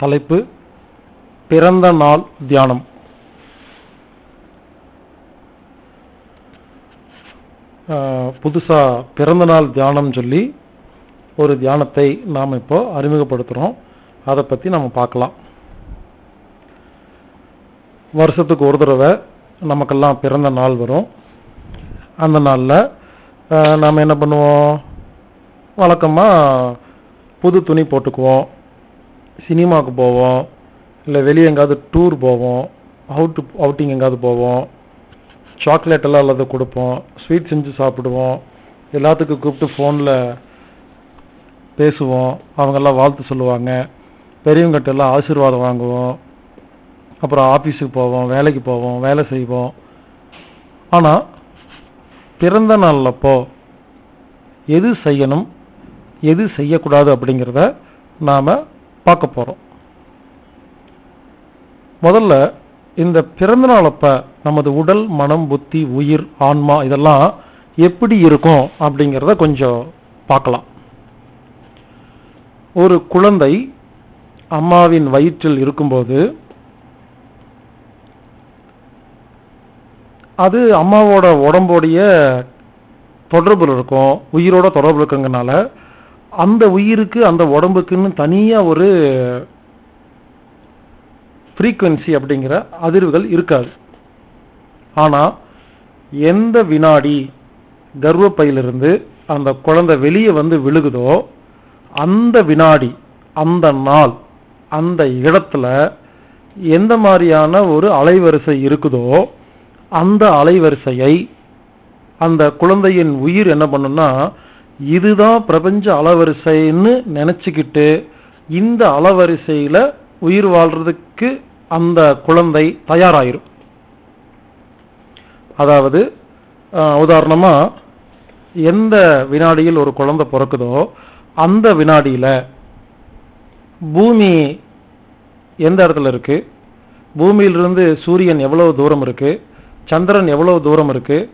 தலைப்பு பிறந்த நாள் தியானம். புதுசாக பிறந்த நாள் தியானம் சொல்லி ஒரு தியானத்தை நாம் இப்போ அறிமுகப்படுத்துகிறோம் அதை பற்றி நம்ம பார்க்கலாம். வருஷத்துக்கு ஒரு தடவை நமக்கெல்லாம் பிறந்த நாள் வரும். அந்த நாளில் நாம் என்ன பண்ணுவோம்? வழக்கமாக புது துணி போட்டுக்குவோம். சினிமாவுக்கு போவோம் இல்லை வெளியே எங்கேயாவது டூர் போவோம் அவுட்டு அவுட்டிங் எங்கேயாவது போவோம் சாக்லேட் எல்லாம் அல்லது கொடுப்போம் ஸ்வீட் செஞ்சு சாப்பிடுவோம் எல்லாத்துக்கும் கூப்பிட்டு ஃபோனில் பேசுவோம் அவங்கெல்லாம் வாழ்த்து சொல்லுவாங்க பெரியவங்ககிட்ட எல்லாம் ஆசீர்வாதம் வாங்குவோம் அப்புறம் ஆஃபீஸுக்கு போவோம் வேலைக்கு போவோம் வேலை செய்வோம். ஆனால் பிறந்த நாள் அப்போ எது செய்யணும் எது செய்யக்கூடாது அப்படிங்கிறத நாம் பார்க்க போகிறோம் முதல்ல இந்த பிறந்தநாள் அப்போ நமது உடல் மனம் புத்தி உயிர் ஆன்மா இதெல்லாம் எப்படி இருக்கும் அப்படிங்கிறத கொஞ்சம் பார்க்கலாம். ஒரு குழந்தை அம்மாவின் வயிற்றில் இருக்கும்போது அது அம்மாவோட உடம்போடைய தொடர்பில் இருக்கும் உயிரோட தொடர்பு இருக்குங்கனால அந்த உயிருக்கு அந்த உடம்புக்குன்னு தனியாக ஒரு ஃப்ரீக்குவென்சி அப்படிங்கிற அதிர்வுகள் இருக்காது. ஆனால் எந்த வினாடி கர்ப்பப்பையிலிருந்து அந்த குழந்தை வெளியே வந்து விழுகுதோ அந்த வினாடி அந்த நாள் அந்த இடத்துல எந்த மாதிரியான ஒரு அலைவரிசை இருக்குதோ அந்த அலைவரிசையை அந்த குழந்தையின் உயிர் என்ன பண்ணுன்னா இதுதான் பிரபஞ்ச அளவரிசைன்னு நினச்சிக்கிட்டு இந்த அளவரிசையில் உயிர் வாழ்றதுக்கு அந்த குழந்தை தயாராயிரும். அதாவது உதாரணமாக எந்த வினாடியில் ஒரு குழந்தை பிறக்குதோ அந்த வினாடியில் பூமி எந்த இடத்துல இருக்குது பூமியிலிருந்து சூரியன் எவ்வளவு தூரம் இருக்குது சந்திரன் எவ்வளவு தூரம் இருக்குது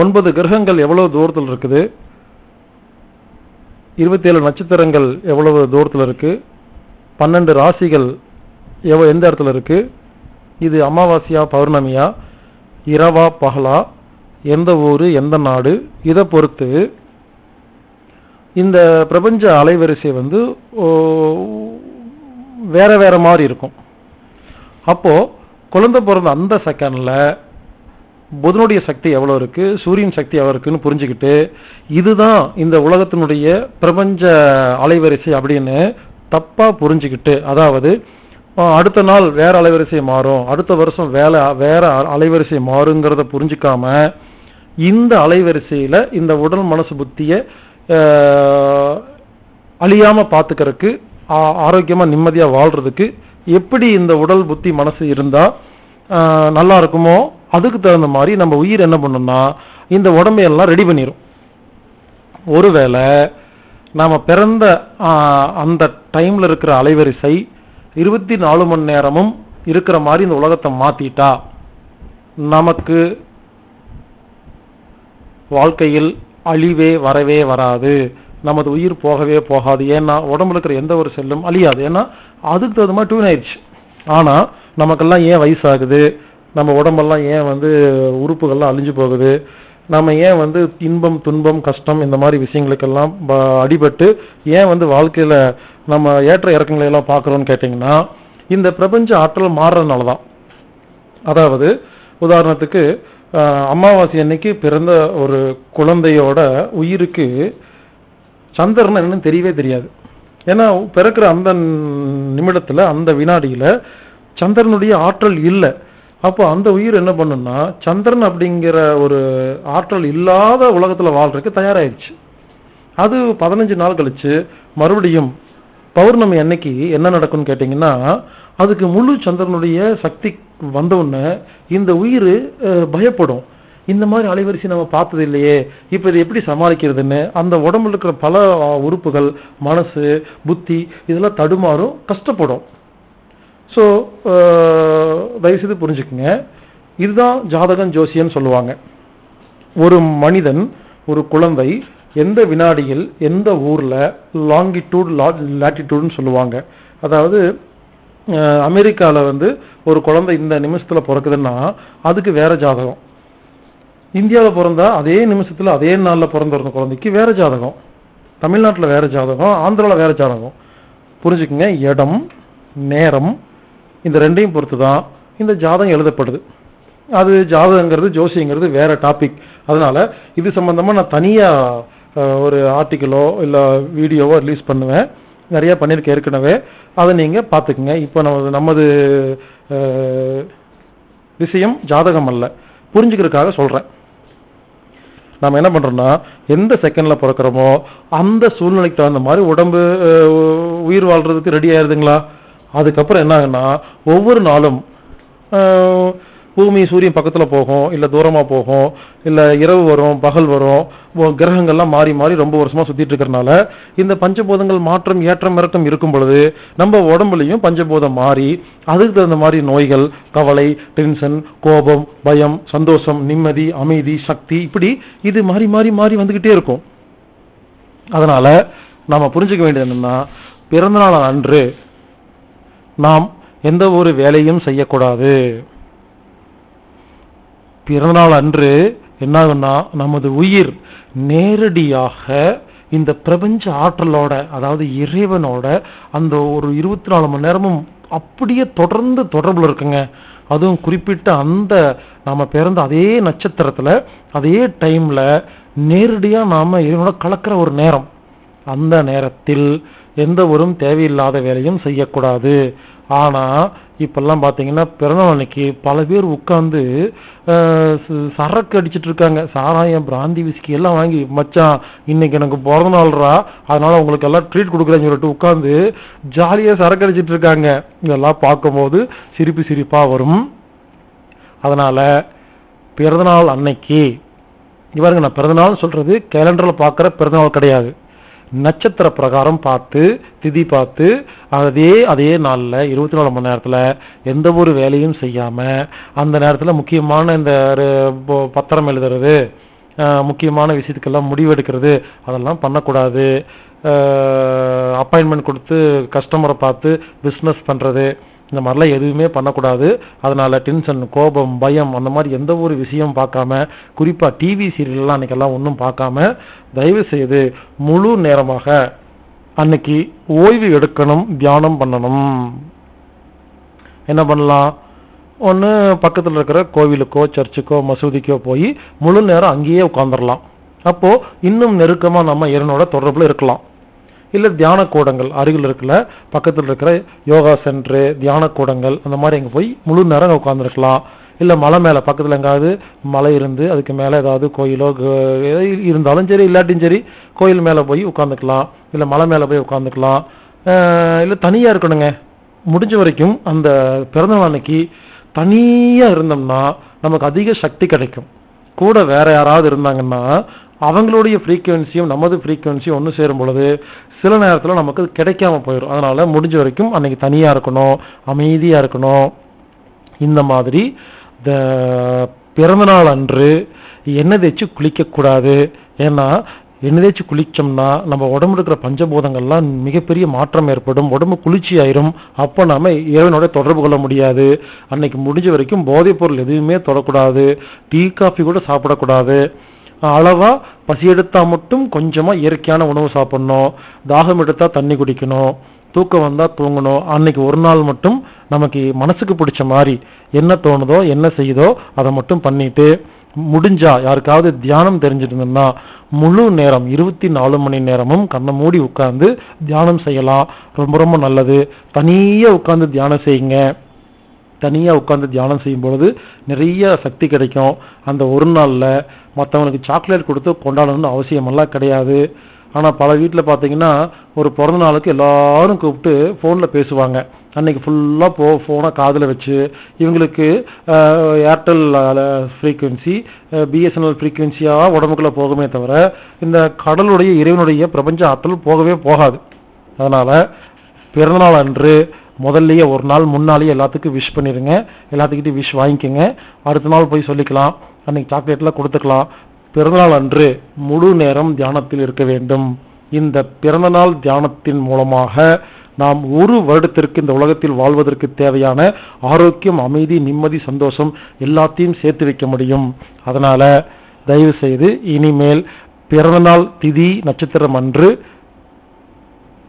ஒன்பது கிரகங்கள் எவ்வளவு தூரத்தில் இருக்குது? இருபத்தி ஏழு நட்சத்திரங்கள் எவ்வளவு தூரத்தில் இருக்குது பன்னெண்டு ராசிகள் எவ் எந்த இடத்துல இருக்குது இது அமாவாசையா பௌர்ணமியா? இரவா பகலா? எந்த ஊர் எந்த நாடு? இதை பொறுத்து இந்த பிரபஞ்ச அலைவரிசை வந்து வேற வேற மாதிரி இருக்கும். அப்போது குழந்தை பிறந்த அந்த செகண்டில் புதனுடைய சக்தி எவ்வளோ இருக்குது சூரியன் சக்தி எவ்வளோ இருக்குன்னு புரிஞ்சுக்கிட்டு இதுதான் இந்த உலகத்தினுடைய பிரபஞ்ச அலைவரிசை அப்படின்னு தப்பாக புரிஞ்சுக்கிட்டு அதாவது அடுத்த நாள் வேற அலைவரிசை மாறும் அடுத்த வருஷம் வேலை வேற அலைவரிசை மாறுங்கிறத புரிஞ்சுக்காம இந்த அலைவரிசையில் இந்த உடல் மனசு புத்தியை அழியாமல் பார்த்துக்கிறதுக்கு ஆரோக்கியமாக நிம்மதியாக வாழ்கிறதுக்கு எப்படி இந்த உடல் புத்தி மனசு இருந்தால் நல்லா இருக்குமோ அதுக்கு தகுந்த மாதிரி நம்ம உயிர் என்ன பண்ணும்னா இந்த உடம்பையெல்லாம் ரெடி பண்ணிடும் ஒருவேளை நாம் பிறந்த அந்த டைமில் இருக்கிற அலைவரிசை இருபத்தி நாலு மணி நேரமும் இருக்கிற மாதிரி இந்த உலகத்தை மாற்றிட்டா நமக்கு வாழ்க்கையில் அழிவே வரவே வராது. நமது உயிர் போகவே போகாது. ஏன்னா உடம்புல இருக்கிற எந்த ஒரு செல்லும் அழியாது. ஏன்னா அதுக்கு தகுந்த மாதிரி டியூன் ஆயிடுச்சு. ஆனால் நமக்கெல்லாம் ஏன் வயசாகுது? நம்ம உடம்பெல்லாம் ஏன் வந்து உறுப்புகள்லாம் அழிஞ்சு போகுது? நம்ம ஏன் வந்து இன்பம் துன்பம் கஷ்டம் இந்த மாதிரி விஷயங்களுக்கெல்லாம் அடிபட்டு ஏன் வந்து வாழ்க்கையில் நம்ம ஏற்ற இறக்கங்களை எல்லாம் பார்க்குறோன்னு கேட்டிங்கன்னா இந்த பிரபஞ்ச ஆற்றல் மாறுறதுனால தான். அதாவது உதாரணத்துக்கு அமாவாசை அன்னைக்கு பிறந்த ஒரு குழந்தையோட உயிருக்கு சந்திரன் என்னன்னு தெரியவே தெரியாது. ஏன்னா பிறக்கிற அந்த நிமிடத்தில் அந்த வினாடியில் சந்திரனுடைய ஆற்றல் இல்லை. அப்போ அந்த உயிர் என்ன பண்ணுன்னா சந்திரன் அப்படிங்கிற ஒரு ஆற்றல் இல்லாத உலகத்தில் வாழ்றதுக்கு தயாராகிடுச்சு அது பதினஞ்சு நாள் கழிச்சு மறுபடியும் பௌர்ணமி அன்னைக்கு என்ன நடக்கும்னு கேட்டிங்கன்னா அதுக்கு முழு சந்திரனுடைய சக்தி வந்தவுடனே இந்த உயிர் பயப்படும். இந்த மாதிரி அலைவரிசை நம்ம பார்த்தது இல்லையே இப்போ இதை எப்படி சமாளிக்கிறதுன்னு அந்த உடம்புல இருக்கிற பல உறுப்புகள் மனசு புத்தி இதெல்லாம் தடுமாறும் கஷ்டப்படும். ஸோ தயவுசெய்து புரிஞ்சுக்குங்க. இதுதான் ஜாதகம் ஜோசியன்னு சொல்லுவாங்க. ஒரு மனிதன் ஒரு குழந்தை எந்த வினாடியில் எந்த ஊரில் லாங்கிடியூட் லாட்டிடியூட்னு சொல்லுவாங்க. அதாவது அமெரிக்காவில் வந்து ஒரு குழந்தை இந்த நிமிஷத்தில் பிறக்குதுன்னா அதுக்கு வேற ஜாதகம். இந்தியாவில் பிறந்தா அதே நிமிஷத்தில் அதே நாளில் பிறந்த குழந்தைக்கு வேறு ஜாதகம். தமிழ்நாட்டில் வேறு ஜாதகம் ஆந்திராவில் வேறு ஜாதகம். புரிஞ்சுக்குங்க. இடம் நேரம் இந்த ரெண்டையும் பொறுத்து தான் இந்த ஜாதகம் எழுதப்படுது. அது ஜாதகங்கிறது ஜோசிங்கிறது வேற டாபிக் அதனால இது சம்பந்தமா நான் தனியா ஒரு ஆர்டிக்கலோ இல்ல வீடியோவோ ரிலீஸ் பண்ணுவேன். நிறைய பண்ணியிருக்கேன் ஏற்கனவே. அதை நீங்க பார்த்துக்குங்க. இப்போ நமது நமது விஷயம் ஜாதகம் அல்ல. புரிஞ்சுக்கிறதுக்காக சொல்றேன். நம்ம என்ன பண்றோம்னா எந்த செகண்ட்ல பிறக்கிறோமோ அந்த சூழ்நிலைக்கு தகுந்த மாதிரி உடம்பு உயிர் வாழ்றதுக்கு ரெடி ஆயிருதுங்களா? அதுக்கப்புறம் என்ன ஆகுன்னா ஒவ்வொரு நாளும் பூமி சூரியன் பக்கத்தில் போகும் இல்லை தூரமாக போகும் இல்லை இரவு வரும் பகல் வரும் கிரகங்கள்லாம் மாறி மாறி ரொம்ப வருஷமாக சுற்றிட்டு இருக்கிறனால இந்த பஞ்சபூதங்கள் மாற்றம் ஏற்றம் இறக்கம் இருக்கும் பொழுது நம்ம உடம்புலையும் பஞ்சபூதம் மாறி அதுக்கு தகுந்த மாதிரி நோய்கள் கவலை டென்ஷன் கோபம் பயம் சந்தோஷம் நிம்மதி அமைதி சக்தி இப்படி இது மாறி மாறி மாறி வந்துக்கிட்டே இருக்கும். அதனால் நாம் புரிஞ்சுக்க வேண்டியது என்னென்னா பிறந்தநாள் அன்று நாம் எந்த ஒரு வேலையும் செய்யக்கூடாது. பிறந்தநாள் அன்று என்னாகும்னா நமது உயிர் நேரடியாக இந்த பிரபஞ்ச ஆற்றலோட அதாவது இறைவனோட அந்த ஒரு இருபத்தி நாலு மணி நேரமும் அப்படியே தொடர்ந்து தொடர்பில் இருக்குங்க. அதுவும் குறிப்பிட்ட அந்த நாம் பிறந்த அதே நட்சத்திரத்தில் அதே டைமில் நேரடியாக நாம் இறைவனோட கலக்கிற ஒரு நேரம். அந்த நேரத்தில் எந்த ஒரு தேவையில்லாத வேலையும் செய்யக்கூடாது. ஆனால் இப்பெல்லாம் பார்த்தீங்கன்னா பிறந்தநாள் அன்னைக்கு பல பேர் உட்காந்து சரக்கு அடிச்சிட்டு இருக்காங்க. சாராயம் பிராந்தி விஸ்கி எல்லாம் வாங்கி மச்சான் இன்னைக்கு எனக்கு பிறந்த நாள்ரா. அதனால உங்களுக்கு எல்லாம் ட்ரீட் கொடுக்குறேன்னு சொல்லிட்டு உட்காந்து ஜாலியாக சரக்கு அடிச்சிட்டு இருக்காங்க. இதெல்லாம் பார்க்கும்போது சிரிப்பு சிரிப்பாக வரும். அதனால பிறந்தநாள் அன்னைக்கு இவருங்க நான் பிறந்தநாள் சொல்றது கேலண்டரில் பார்க்குற பிறந்தநாள் கிடையாது. நட்சத்திர பிரகாரம் பார்த்து திதி பார்த்து அதே அதே நாளில் இருபத்தி நாலு மணி நேரத்தில் எந்த ஒரு வேலையும் செய்யாமல் அந்த நேரத்தில் முக்கியமான இந்த பத்திரம் எழுதுறது முக்கியமான விஷயத்துக்கெல்லாம் முடிவெடுக்கிறது அதெல்லாம் பண்ணக்கூடாது. அப்பாயின்மெண்ட் கொடுத்து கஸ்டமரை பார்த்து பிஸ்னஸ் பண்ணுறது இந்த மாதிரிலாம் எதுவுமே பண்ணக்கூடாது. அதனால் டென்ஷன் கோபம் பயம் அந்த மாதிரி எந்த ஒரு விஷயம் பார்க்காம குறிப்பாக டிவி சீரியல்லாம் அன்றைக்கெல்லாம் ஒன்றும் பார்க்காம தயவு செய்து முழு நேரமாக அன்னைக்கு ஓய்வு எடுக்கணும் தியானம் பண்ணணும். என்ன பண்ணலாம்? ஒன்று பக்கத்தில் இருக்கிற கோவிலுக்கோ சர்ச்சுக்கோ மசூதிக்கோ போய் முழு நேரம் அங்கேயே உட்காந்துடலாம் அப்போது இன்னும் நெருக்கமாக நம்ம இறைவனோட தொடர்பில் இருக்கலாம். இல்லை தியான கூடங்கள் அருகில் இருக்கல பக்கத்தில் இருக்கிற யோகா சென்ட்ரு தியான கூடங்கள் அந்த மாதிரி அங்க போய் முழு நேரம் உட்காந்துருக்கலாம் இல்லை மலை மேலே பக்கத்தில் எங்காவது மலை இருந்து அதுக்கு மேலே ஏதாவது கோயிலோ இருந்தாலும் சரி இல்லாட்டியும் சரி கோயில் மேலே போய் உட்காந்துக்கலாம் இல்லை மலை மேலே போய் உட்காந்துக்கலாம் இல்லை தனியாக இருக்கணுங்க. முடிஞ்ச வரைக்கும் அந்த பிறந்த அன்னைக்கு தனியாக இருந்தோம்னா நமக்கு அதிக சக்தி கிடைக்கும். கூட வேற யாராவது இருந்தாங்கன்னா அவங்களுடைய ஃப்ரீக்குவென்சியும் நமது ஃப்ரீக்குவென்சியும் ஒன்று சேரும் பொழுது சில நேரத்தில் நமக்கு அது கிடைக்காம போயிடும் அதனால் முடிஞ்ச வரைக்கும் அன்னைக்கு தனியாக இருக்கணும் அமைதியாக இருக்கணும். இந்த மாதிரி இந்த பிறந்தநாள் அன்று எண்ணெய் தேய்ச்சி குளிக்கக்கூடாது ஏன்னா எண்ணெய் தேய்ச்சி குளிச்சோம்னா நம்ம உடம்புல இருக்கிற பஞ்சபூதங்கள்லாம் மிகப்பெரிய மாற்றம் ஏற்படும். உடம்பு குளிர்ச்சி ஆயிரும். அப்போ நாம் இறைவனோட தொடர்பு கொள்ள முடியாது. அன்னைக்கு முடிஞ்ச வரைக்கும் போதைப் பொருள் எதுவுமே தொடக்கூடாது. டீ காஃபி கூட சாப்பிடக்கூடாது. அளவாக பசி எடுத்தால் மட்டும் கொஞ்சமாக இயற்கையான உணவு சாப்பிட்ணும். தாகம் எடுத்தால் தண்ணி குடிக்கணும். தூக்கம் வந்தால் தூங்கணும். அன்னைக்கு ஒரு நாள் மட்டும் நமக்கு மனசுக்கு பிடிச்ச மாதிரி என்ன தோணுதோ என்ன செய்யுதோ அதை மட்டும் பண்ணிட்டு முடிஞ்சா யாருக்காவது தியானம் தெரிஞ்சிருந்ததுன்னா முழு நேரம் இருபத்தி நாலு மணி நேரமும் கண்ணை மூடி உட்கார்ந்து தியானம் செய்யலாம். ரொம்ப ரொம்ப நல்லது. தனியாக உட்கார்ந்து தியானம் செய்யுங்க. தனியாக உட்காந்து தியானம் செய்யும் பொழுது நிறைய சக்தி கிடைக்கும். அந்த ஒரு நாளில் மற்றவனுக்கு சாக்லேட் கொடுத்து கொண்டாடணும்னு அவசியமெல்லாம் கிடையாது. ஆனால் பல வீட்டில் பார்த்தீங்கன்னா ஒரு பிறந்த நாளுக்கு எல்லாரும் கூப்பிட்டு ஃபோனில் பேசுவாங்க. அன்னைக்கு ஃபுல்லாக போ ஃபோனை காதில் வச்சு இவங்களுக்கு ஏர்டெல் ஃப்ரீக்குவென்சி பிஎஸ்என்எல் ஃப்ரீக்குவென்சியாக உடம்புக்குள்ளே போகுமே தவிர இந்த கடலுடைய இறைவனுடைய பிரபஞ்ச ஆற்றல் போகவே போகாது. அதனால் பிறந்தநாள் அன்று முதல்லையே ஒரு நாள் முன்னாலேயே எல்லாத்துக்கும் விஷ் பண்ணிடுங்க எல்லாத்துக்கிட்டையும் விஷ் வாங்கிக்கோங்க. அடுத்த நாள் போய் சொல்லிக்கலாம். அன்னைக்கு சாக்லேட்லாம் கொடுத்துக்கலாம். பிறந்தநாள் அன்று முழு நேரம் தியானத்தில் இருக்க வேண்டும். இந்த பிறந்தநாள் தியானத்தின் மூலமாக நாம் ஒரு வருடத்திற்கு இந்த உலகத்தில் வாழ்வதற்கு தேவையான ஆரோக்கியம் அமைதி நிம்மதி சந்தோஷம் எல்லாத்தையும் சேர்த்து வைக்க முடியும். அதனால் தயவு செய்து இனிமேல் பிறந்தநாள் திதி நட்சத்திரம் அன்று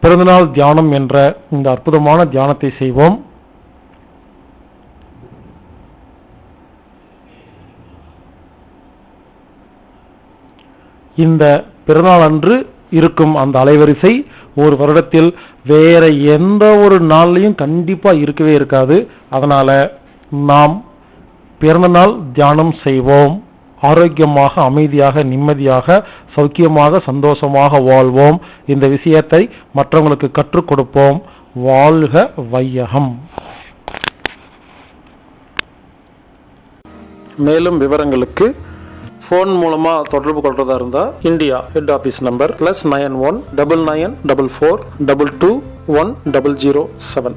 பிறந்தநாள் தியானம் என்ற இந்த அற்புதமான தியானத்தை செய்வோம். இந்த பிறநாள் அன்று இருக்கும் அந்த அலைவரிசை ஒரு வருடத்தில் வேற எந்த ஒரு நாள்லையும் கண்டிப்பா இருக்கவே இருக்காது. அதனால நாம் பிறந்த நாள் தியானம் செய்வோம். ஆரோக்கியமாக அமைதியாக நிம்மதியாக சௌக்கியமாக சந்தோஷமாக வாழ்வோம். இந்த விஷயத்தை மற்றவங்களுக்கு கற்றுக் கொடுப்போம். வாழ்க வையகம். மேலும் விவரங்களுக்கு ஃபோன் மூலமாக தொடர்பு கொள்றதா இருந்தால் India head office number plus nine one double nine double four double two one double zero seven